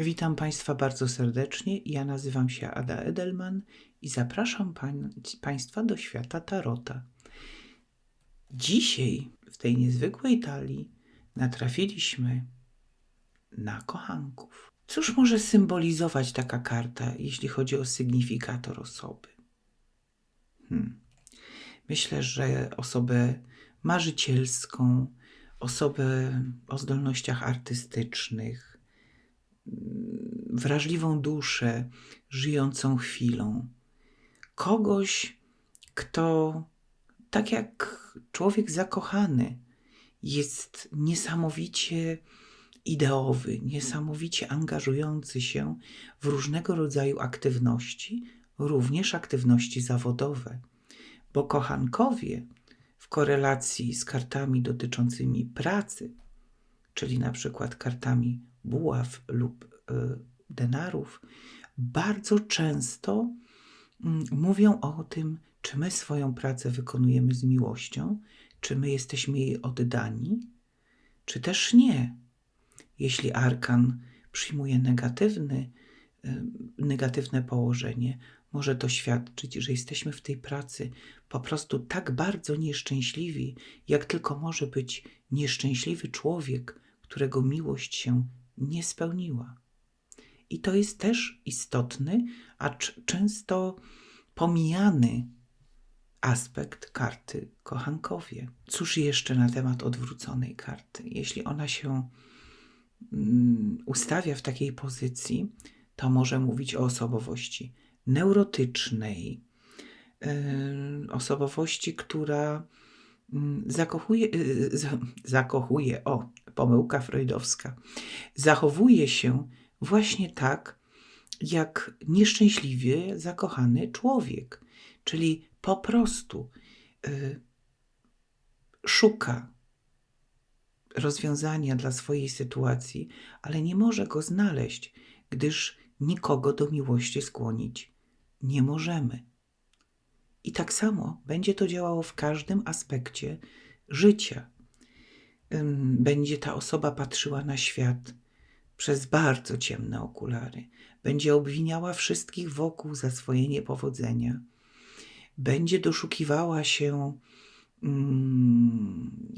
Witam Państwa bardzo serdecznie. Ja nazywam się Ada Edelman i zapraszam pań, Państwa do świata Tarota. Dzisiaj w tej niezwykłej talii natrafiliśmy na kochanków. Cóż może symbolizować taka karta, jeśli chodzi o sygnifikator osoby? Hmm. Myślę, że osobę marzycielską, osobę o zdolnościach artystycznych, wrażliwą duszę, żyjącą chwilą. Kogoś, kto, tak jak człowiek zakochany, jest niesamowicie ideowy, niesamowicie angażujący się w różnego rodzaju aktywności, również aktywności zawodowe. Bo kochankowie w korelacji z kartami dotyczącymi pracy, czyli na przykład kartami buław lub y, denarów, bardzo często mm, mówią o tym, czy my swoją pracę wykonujemy z miłością, czy my jesteśmy jej oddani, czy też nie. Jeśli arkan przyjmuje negatywny, y, negatywne położenie, może to świadczyć, że jesteśmy w tej pracy po prostu tak bardzo nieszczęśliwi, jak tylko może być nieszczęśliwy człowiek, którego miłość się nie spełniła. I to jest też istotny, acz często pomijany aspekt karty kochankowie. Cóż jeszcze na temat odwróconej karty? Jeśli ona się mm, ustawia w takiej pozycji, to może mówić o osobowości neurotycznej, osobowości, która zakochuje, yy, zakochuje, o, pomyłka freudowska, zachowuje się właśnie tak, jak nieszczęśliwie zakochany człowiek, czyli po prostu y, szuka rozwiązania dla swojej sytuacji, ale nie może go znaleźć, gdyż nikogo do miłości skłonić nie możemy. I tak samo będzie to działało w każdym aspekcie życia. Będzie ta osoba patrzyła na świat przez bardzo ciemne okulary, będzie obwiniała wszystkich wokół za swoje niepowodzenia, będzie doszukiwała się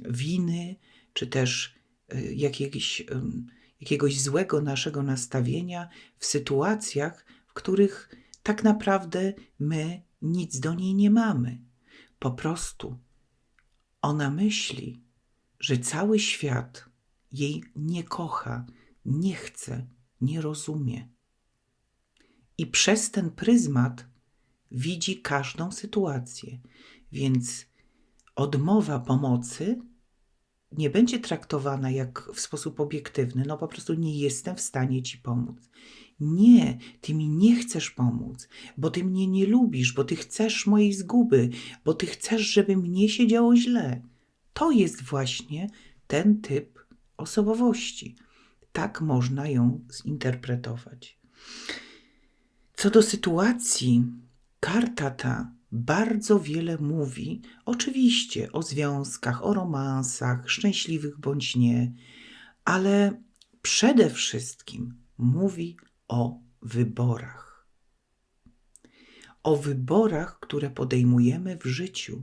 winy, czy też y, jakiegoś, jakiegoś złego naszego nastawienia w sytuacjach, w których tak naprawdę my nic do niej nie mamy. Po prostu ona myśli, że cały świat jej nie kocha, nie chce, nie rozumie. I przez ten pryzmat widzi każdą sytuację, więc odmowa pomocy nie będzie traktowana jak w sposób obiektywny, no po prostu nie jestem w stanie ci pomóc. Nie, ty mi nie chcesz pomóc, bo ty mnie nie lubisz, bo ty chcesz mojej zguby, bo ty chcesz, żeby mnie się działo źle. To jest właśnie ten typ osobowości. Tak można ją zinterpretować. Co do sytuacji, karta ta bardzo wiele mówi, oczywiście o związkach, o romansach, szczęśliwych bądź nie, ale przede wszystkim mówi o wyborach. O wyborach, które podejmujemy w życiu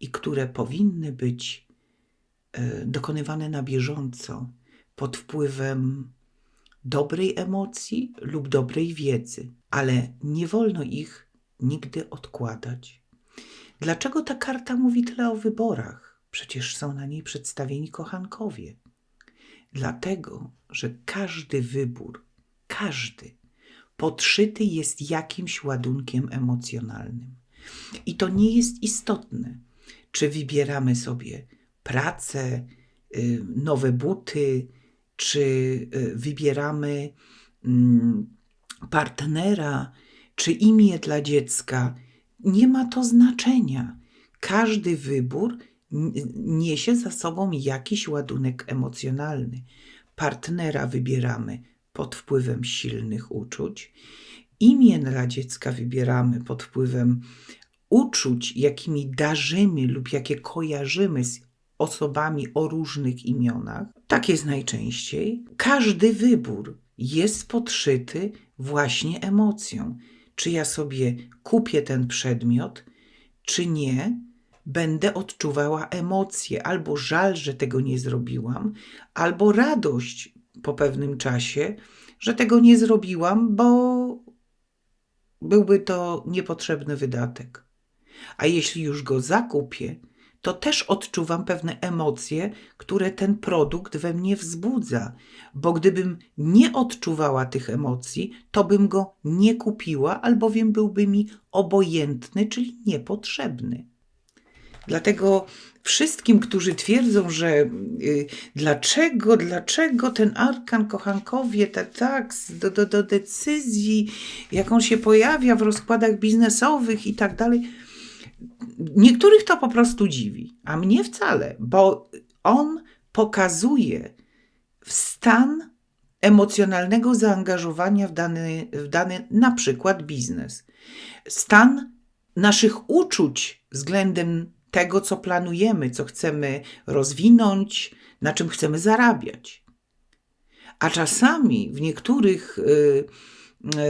i które powinny być e, dokonywane na bieżąco pod wpływem dobrej emocji lub dobrej wiedzy, ale nie wolno ich nigdy odkładać. Dlaczego ta karta mówi tyle o wyborach? Przecież są na niej przedstawieni kochankowie. Dlatego, że każdy wybór, każdy, podszyty jest jakimś ładunkiem emocjonalnym. I to nie jest istotne, czy wybieramy sobie pracę, y, nowe buty, czy y, wybieramy mm, partnera, czy imię dla dziecka. Nie ma to znaczenia. Każdy wybór niesie za sobą jakiś ładunek emocjonalny. Partnera wybieramy pod wpływem silnych uczuć, imię dla dziecka wybieramy pod wpływem uczuć, jakimi darzymy lub jakie kojarzymy z osobami o różnych imionach, tak jest najczęściej. Każdy wybór jest podszyty właśnie emocją. Czy ja sobie kupię ten przedmiot, czy nie, będę odczuwała emocje, albo żal, że tego nie zrobiłam, albo radość po pewnym czasie, że tego nie zrobiłam, bo byłby to niepotrzebny wydatek. A jeśli już go zakupię, to też odczuwam pewne emocje, które ten produkt we mnie wzbudza, bo gdybym nie odczuwała tych emocji, to bym go nie kupiła, albowiem byłby mi obojętny, czyli niepotrzebny. Dlatego wszystkim, którzy twierdzą, że y, dlaczego, dlaczego ten arkan kochankowie, ta taks do, do, do decyzji, jaką się pojawia w rozkładach biznesowych i tak dalej, niektórych to po prostu dziwi, a mnie wcale, bo on pokazuje stan emocjonalnego zaangażowania w dany, w dany na przykład biznes. Stan naszych uczuć względem tego, co planujemy, co chcemy rozwinąć, na czym chcemy zarabiać. A czasami w niektórych y,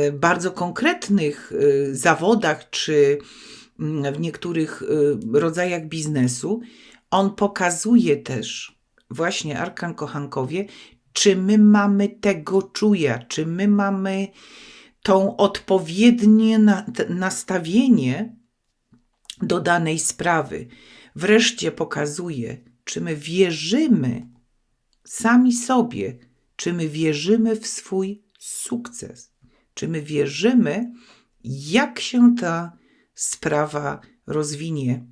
y, bardzo konkretnych y, zawodach czy mm, w niektórych rodzajach biznesu, on pokazuje też, właśnie Arkan Kochankowie, czy my mamy tego czuja, czy my mamy tą odpowiednie nastawienie do danej sprawy. Wreszcie pokazuje, czy my wierzymy sami sobie, czy my wierzymy w swój sukces, czy my wierzymy, jak się ta sprawa rozwinie.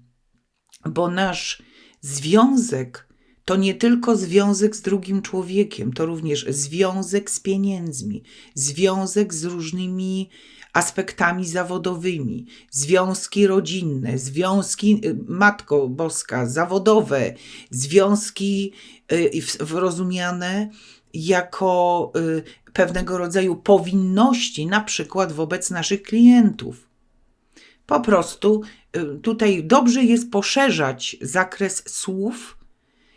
Bo nasz związek to nie tylko związek z drugim człowiekiem, to również związek z pieniędzmi, związek z różnymi aspektami zawodowymi, związki rodzinne, związki y, Matko Boska, zawodowe, związki y, rozumiane jako y, pewnego rodzaju powinności, na przykład wobec naszych klientów. Po prostu tutaj dobrze jest poszerzać zakres słów,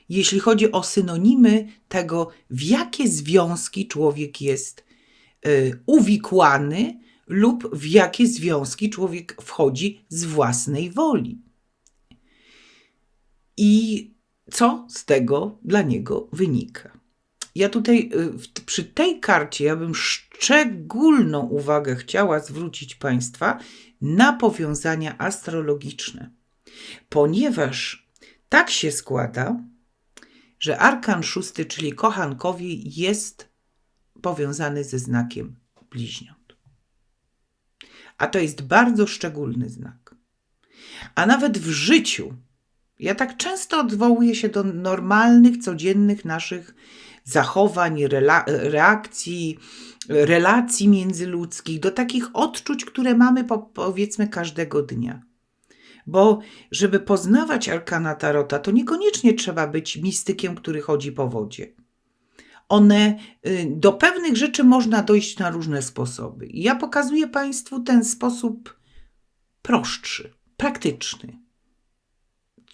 jeśli chodzi o synonimy tego, w jakie związki człowiek jest uwikłany, lub w jakie związki człowiek wchodzi z własnej woli. I co z tego dla niego wynika? Ja tutaj y, przy tej karcie ja bym szczególną uwagę chciała zwrócić Państwa na powiązania astrologiczne, ponieważ tak się składa, że arkan szósty, czyli kochankowie, jest powiązany ze znakiem bliźnią a to jest bardzo szczególny znak. A nawet w życiu, ja tak często odwołuję się do normalnych, codziennych naszych zachowań, reakcji, relacji międzyludzkich, do takich odczuć, które mamy po, powiedzmy każdego dnia. Bo żeby poznawać arkana tarota, to niekoniecznie trzeba być mistykiem, który chodzi po wodzie one y, do pewnych rzeczy można dojść na różne sposoby. I ja pokazuję Państwu ten sposób prostszy, praktyczny.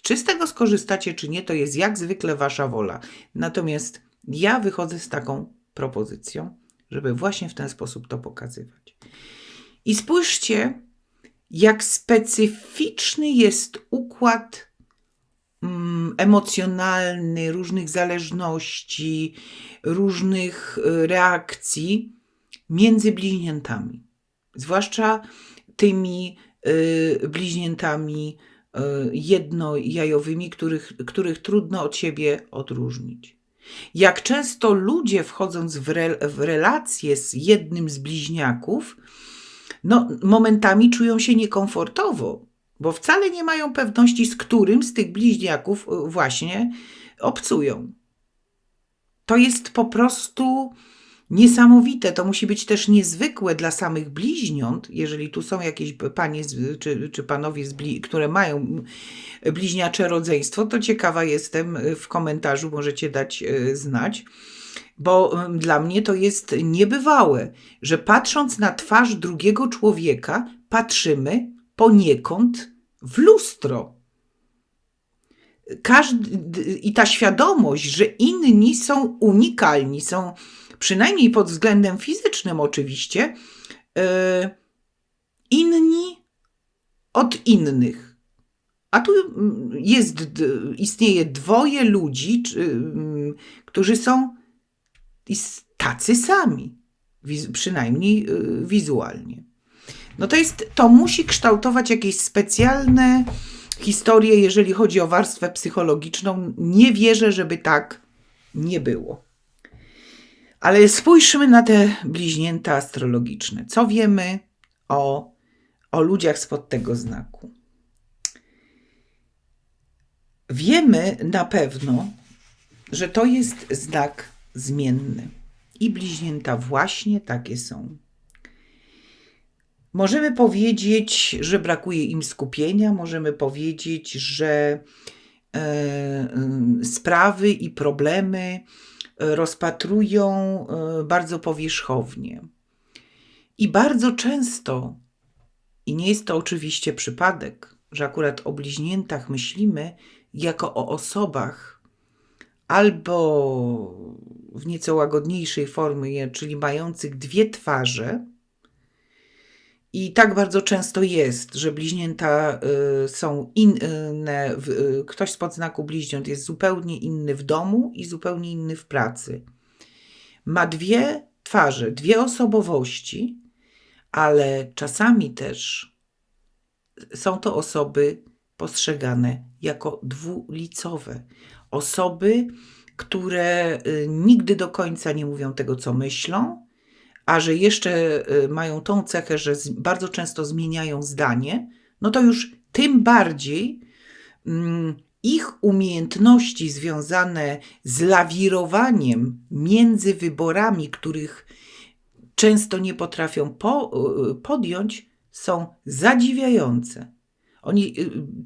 Czy z tego skorzystacie, czy nie, to jest jak zwykle Wasza wola. Natomiast ja wychodzę z taką propozycją, żeby właśnie w ten sposób to pokazywać. I spójrzcie, jak specyficzny jest układ Mm, emocjonalny, różnych zależności, różnych y, reakcji między bliźniętami. Zwłaszcza tymi y, bliźniętami y, jednojajowymi, których, których trudno od siebie odróżnić. Jak często ludzie wchodząc w, re, w relacje z jednym z bliźniaków, no, momentami czują się niekomfortowo, bo wcale nie mają pewności, z którym z tych bliźniaków y, właśnie obcują. To jest po prostu niesamowite. To musi być też niezwykłe dla samych bliźniąt, jeżeli tu są jakieś panie czy, czy panowie, które mają bliźniacze rodzeństwo, to ciekawa jestem. Y, w komentarzu możecie dać y, znać. Bo dla mnie to jest niebywałe, że patrząc na twarz drugiego człowieka, patrzymy poniekąd w lustro. Każdy, I ta świadomość, że inni są unikalni, są przynajmniej pod względem fizycznym oczywiście, e, inni od innych. A tu jest, istnieje dwoje ludzi, którzy są tacy sami, przynajmniej y, wizualnie. No to jest, to musi kształtować jakieś specjalne historie, jeżeli chodzi o warstwę psychologiczną. Nie wierzę, żeby tak nie było. Ale spójrzmy na te bliźnięta astrologiczne. Co wiemy o, o ludziach spod tego znaku? Wiemy na pewno, że to jest znak zmienny. I bliźnięta właśnie takie są. Możemy powiedzieć, że brakuje im skupienia, możemy powiedzieć, że e, e, sprawy i problemy rozpatrują e, bardzo powierzchownie. I bardzo często, i nie jest to oczywiście przypadek, że akurat o bliźniętach myślimy jako o osobach albo w nieco łagodniejszej formie, czyli mających dwie twarze, i tak bardzo często jest, że bliźnięta y, są inne. y, Ktoś spod znaku bliźniąt jest zupełnie inny w domu i zupełnie inny w pracy. Ma dwie twarze, dwie osobowości, ale czasami też są to osoby postrzegane jako dwulicowe. Osoby, które y, nigdy do końca nie mówią tego, co myślą, a że jeszcze y, mają tą cechę, że bardzo często zmieniają zdanie, no to już tym bardziej mm, ich umiejętności związane z lawirowaniem między wyborami, których często nie potrafią po, y, podjąć, są zadziwiające. Oni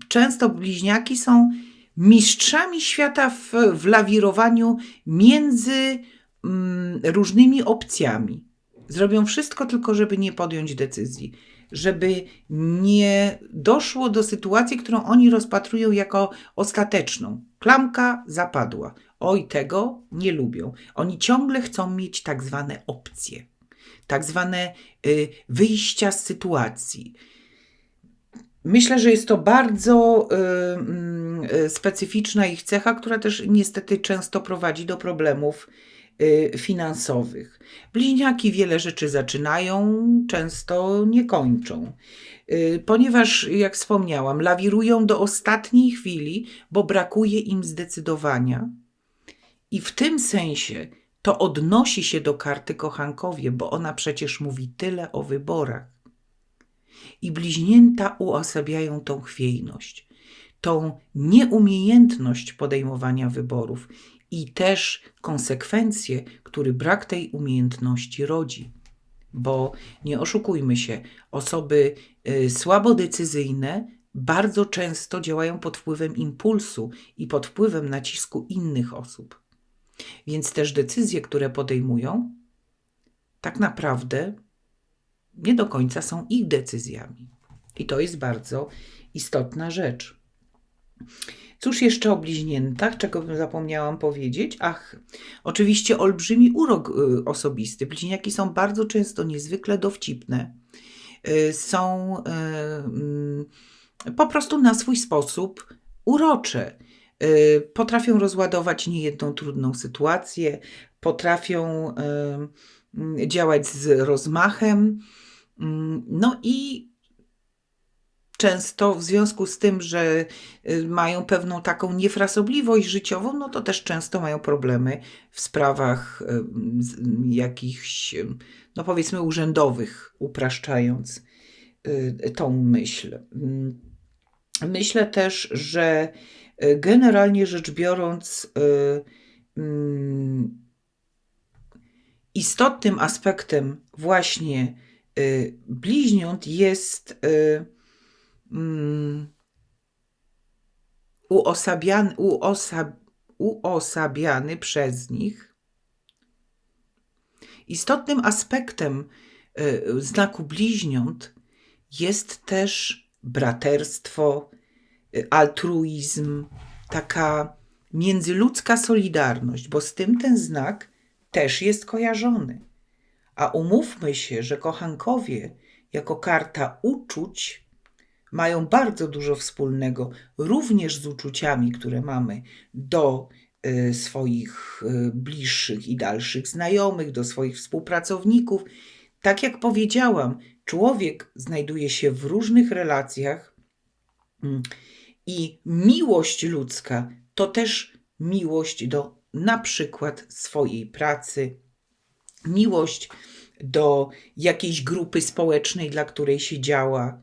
często bliźniaki są mistrzami świata w, w lawirowaniu między mm, różnymi opcjami. Zrobią wszystko tylko, żeby nie podjąć decyzji, żeby nie doszło do sytuacji, którą oni rozpatrują jako ostateczną. Klamka zapadła. Oj, tego nie lubią. Oni ciągle chcą mieć tak zwane opcje, tak zwane y, wyjścia z sytuacji. Myślę, że jest to bardzo y, y, specyficzna ich cecha, która też niestety często prowadzi do problemów y, finansowych. Bliźniaki wiele rzeczy zaczynają, często nie kończą. Ponieważ, jak wspomniałam, lawirują do ostatniej chwili, bo brakuje im zdecydowania. I w tym sensie to odnosi się do karty kochankowie, bo ona przecież mówi tyle o wyborach. I bliźnięta uosabiają tą chwiejność, tą nieumiejętność podejmowania wyborów i też konsekwencje, który brak tej umiejętności rodzi. Bo nie oszukujmy się, osoby y, słabo decyzyjne bardzo często działają pod wpływem impulsu i pod wpływem nacisku innych osób. Więc też decyzje, które podejmują, tak naprawdę nie do końca są ich decyzjami. I to jest bardzo istotna rzecz. Cóż jeszcze o bliźniętach, czego bym zapomniałam powiedzieć? Ach, oczywiście olbrzymi urok y, osobisty. Bliźniaki są bardzo często niezwykle dowcipne. Y, są y, mm, po prostu na swój sposób urocze. Potrafią rozładować niejedną trudną sytuację, potrafią mm, działać z rozmachem. Mm, No i często w związku z tym, że y, mają pewną taką niefrasobliwość życiową, no to też często mają problemy w sprawach y, jakichś, y, no powiedzmy, urzędowych, upraszczając tą myśl. Mm, Myślę też, że generalnie rzecz biorąc, mm, istotnym aspektem właśnie bliźniąt jest y, mm, uosabiany, uosab, uosabiany przez nich. Istotnym aspektem y, znaku bliźniąt jest też braterstwo, y, altruizm, taka międzyludzka solidarność, bo z tym ten znak też jest kojarzony. A umówmy się, że kochankowie jako karta uczuć mają bardzo dużo wspólnego również z uczuciami, które mamy do y, swoich y, bliższych i dalszych znajomych, do swoich współpracowników. Tak jak powiedziałam, człowiek znajduje się w różnych relacjach mm, i miłość ludzka to też miłość do na przykład swojej pracy, miłość do jakiejś grupy społecznej, dla której się działa,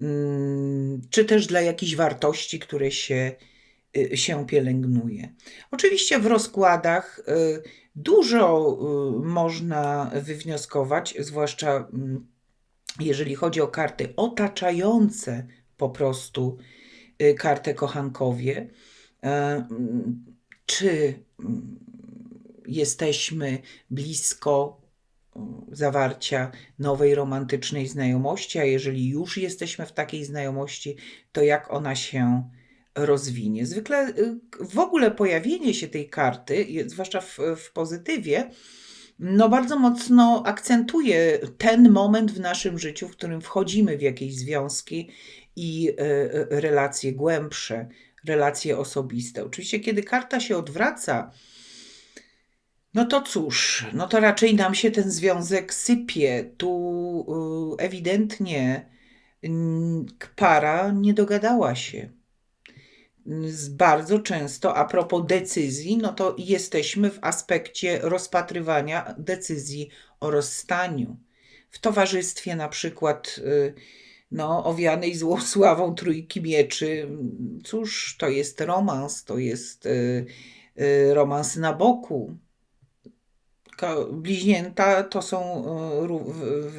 mm, czy też dla jakichś wartości, które się, y, się pielęgnuje. Oczywiście w rozkładach y, dużo y, można wywnioskować, zwłaszcza mm, jeżeli chodzi o karty otaczające po prostu kartę kochankowie. E, czy mm, jesteśmy blisko zawarcia nowej romantycznej znajomości, a jeżeli już jesteśmy w takiej znajomości, to jak ona się rozwinie. Zwykle y, w ogóle pojawienie się tej karty, zwłaszcza w, w pozytywie, no bardzo mocno akcentuje ten moment w naszym życiu, w którym wchodzimy w jakieś związki i y, y, relacje głębsze, relacje osobiste. Oczywiście, kiedy karta się odwraca, no to cóż, no to raczej nam się ten związek sypie. Tu y, ewidentnie para nie dogadała się. Bardzo często, a propos decyzji, no to jesteśmy w aspekcie rozpatrywania decyzji o rozstaniu. W towarzystwie na przykład y, no, owianej złą sławą trójki mieczy. Cóż, to jest romans, to jest y, romans na boku bliźnięta to są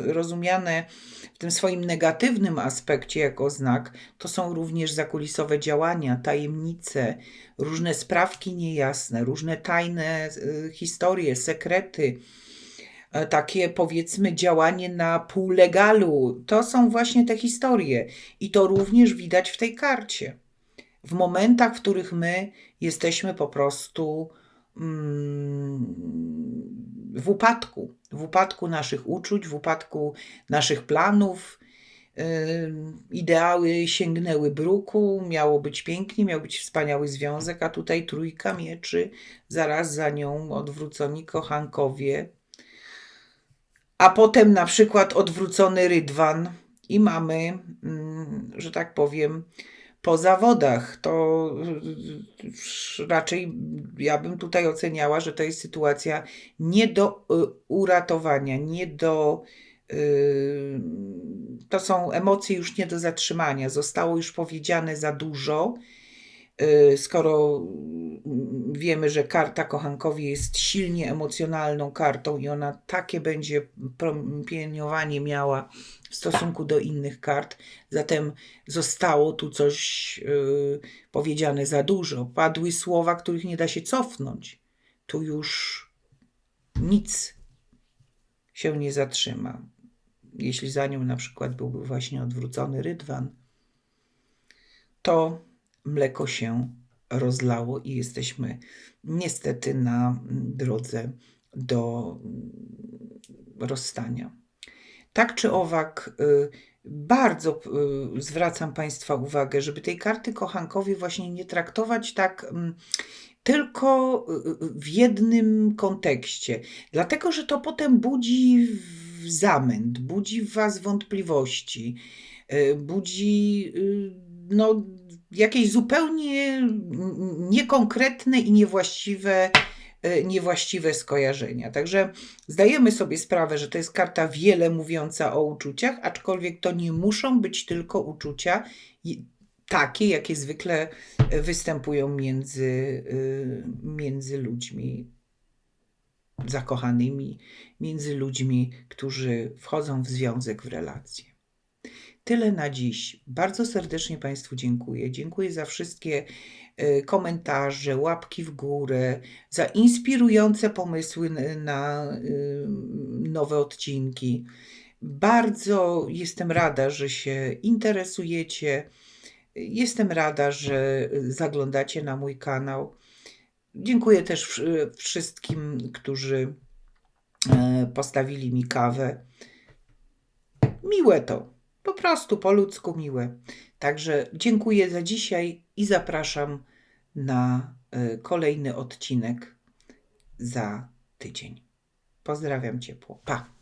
e, rozumiane w tym swoim negatywnym aspekcie jako znak, to są również zakulisowe działania, tajemnice, różne sprawki niejasne, różne tajne e, historie, sekrety, e, takie powiedzmy działanie na półlegalu. To są właśnie te historie i to również widać w tej karcie. W momentach, w których my jesteśmy po prostu w upadku, w upadku naszych uczuć, w upadku naszych planów. Ideały sięgnęły bruku, miało być pięknie, miał być wspaniały związek, a tutaj trójka mieczy, zaraz za nią odwróconi kochankowie, a potem na przykład odwrócony rydwan i mamy, że tak powiem, po zawodach, to raczej ja bym tutaj oceniała, że to jest sytuacja nie do y, uratowania, nie do. Y, to są emocje już nie do zatrzymania. Zostało już powiedziane za dużo. Y, skoro wiemy, że karta kochankowi jest silnie emocjonalną kartą i ona takie będzie promieniowanie miała w stosunku do innych kart, zatem zostało tu coś yy, powiedziane za dużo. Padły słowa, których nie da się cofnąć. Tu już nic się nie zatrzyma. Jeśli za nią na przykład byłby właśnie odwrócony rydwan, to mleko się rozlało i jesteśmy niestety na drodze do rozstania. Tak czy owak, y, bardzo y, zwracam Państwa uwagę, żeby tej karty kochankowi właśnie nie traktować tak mm, tylko y, w jednym kontekście, dlatego że to potem budzi zamęt, budzi w Was wątpliwości, budzi no, jakieś zupełnie niekonkretne i niewłaściwe, e, niewłaściwe skojarzenia. Także zdajemy sobie sprawę, że to jest karta wiele mówiąca o uczuciach, aczkolwiek to nie muszą być tylko uczucia takie, jakie zwykle występują między, e, między ludźmi zakochanymi, między ludźmi, którzy wchodzą w związek, w relacje. Tyle na dziś. Bardzo serdecznie Państwu dziękuję. Dziękuję za wszystkie e, komentarze, łapki w górę, za inspirujące pomysły na e, nowe odcinki. Bardzo jestem rada, że się interesujecie. Jestem rada, że zaglądacie na mój kanał. Dziękuję też wszy- wszystkim, którzy e, postawili mi kawę. Miłe to, po prostu po ludzku miłe. Także dziękuję za dzisiaj i zapraszam na e, kolejny odcinek za tydzień. Pozdrawiam ciepło. Pa.